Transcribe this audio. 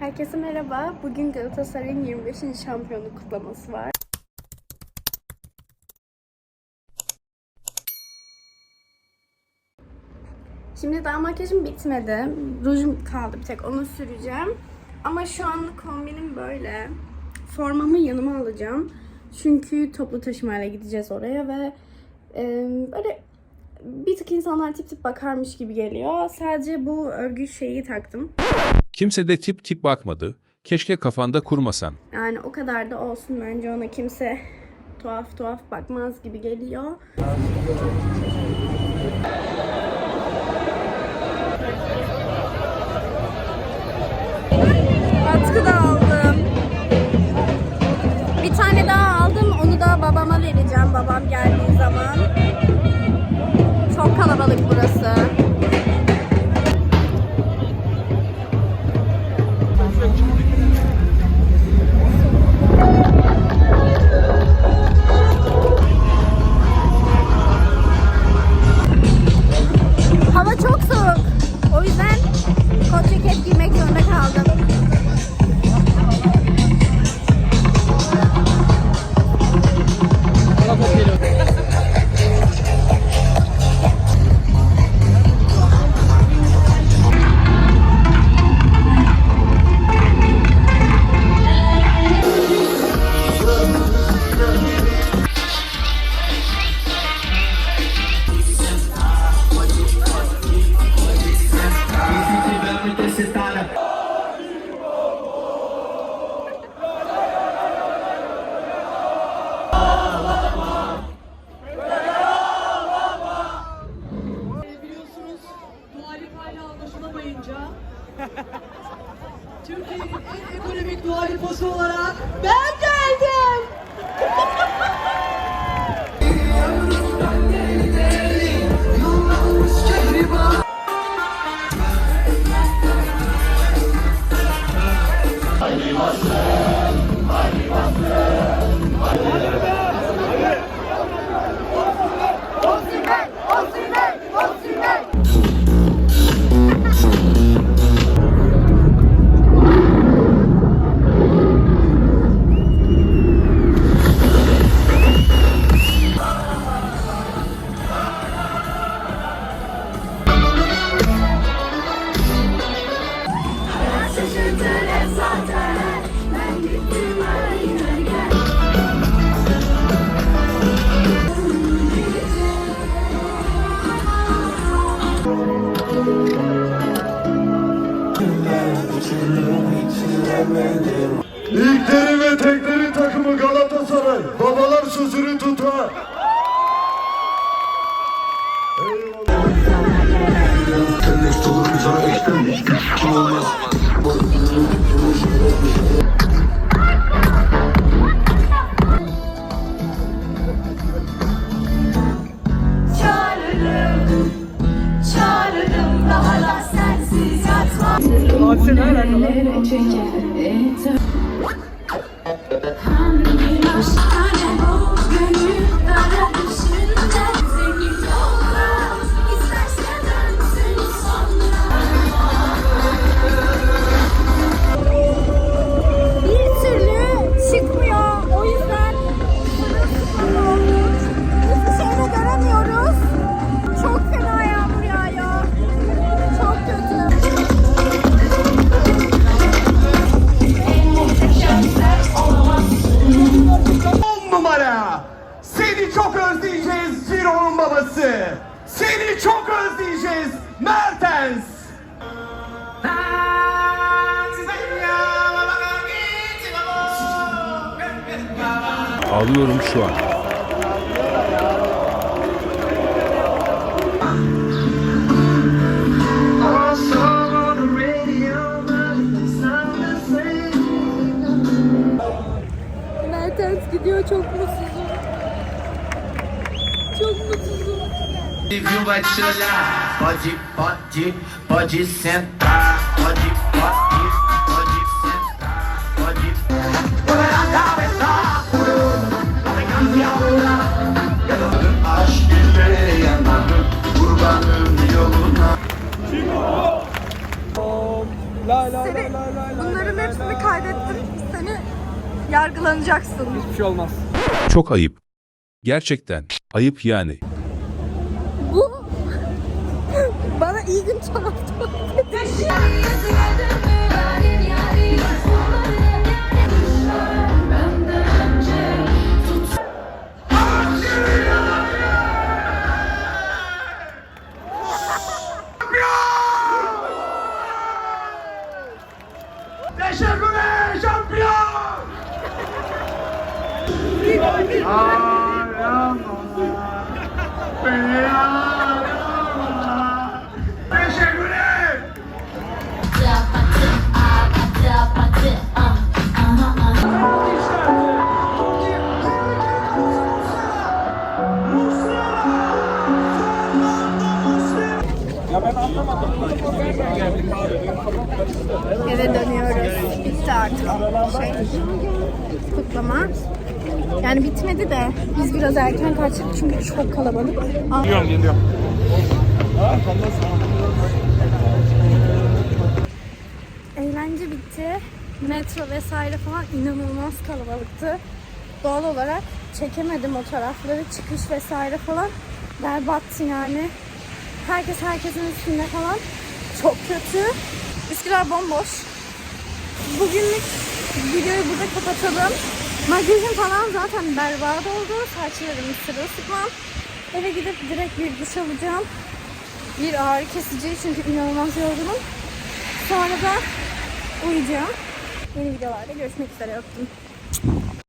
Herkese merhaba. Bugün Galatasaray'ın 25. şampiyonluk kutlaması var. Şimdi daha makyajım bitmedi. Rujum kaldı bir tek onu süreceğim. Ama şu anlık kombinim böyle. Formamı yanıma alacağım. Çünkü toplu taşımayla gideceğiz oraya ve e, böyle bir tık insanlar tip tip bakarmış gibi geliyor. Sadece bu örgü şeyi taktım. Kimse de tip tip bakmadı. Keşke kafanda kurmasan. Yani o kadar da olsun bence ona kimse tuhaf tuhaf bakmaz gibi geliyor. Türkiye'nin en ekonomik Lipa'sı olarak ben. İlkleri ve tekleri takımı Galatasaray. Babalar sözünü tutar. Hangi Seni çok özleyeceğiz Mertens. Ağlıyorum şu an. Mertens gidiyor çok mutsuzum. Çok mutsuzum. Viu vai tirar, pode, pode, pode sentar, pode, pode, pode sentar, pode. Não Aşk ile yanarım, yoluna. La Bunların hepsini kaydettim. Seni yargılanacaksın. Çok ayıp. Gerçekten. Ayıp yani. Bu bana iyi gün tarafta. Teşekkürler şampiyon! Eve dönüyoruz. Bitti artık şey kutlama. Yani bitmedi de biz biraz erken kaçtık çünkü çok kalabalık. Geliyorum geliyorum. Eğlence bitti. Metro vesaire falan inanılmaz kalabalıktı. Doğal olarak çekemedim o tarafları. Çıkış vesaire falan berbattı yani. Herkes herkesin üstünde falan. Çok kötü. Üsküdar bomboş. Bugünlük videoyu burada kapatalım. Makyajım falan zaten berbat oldu. Saçlarım sırılsıklam. Eve gidip direkt bir duş alacağım. Bir ağrı kesici çünkü inanılmaz yorgunum. Sonra da uyuyacağım. Yeni videolarda görüşmek üzere. Öptüm.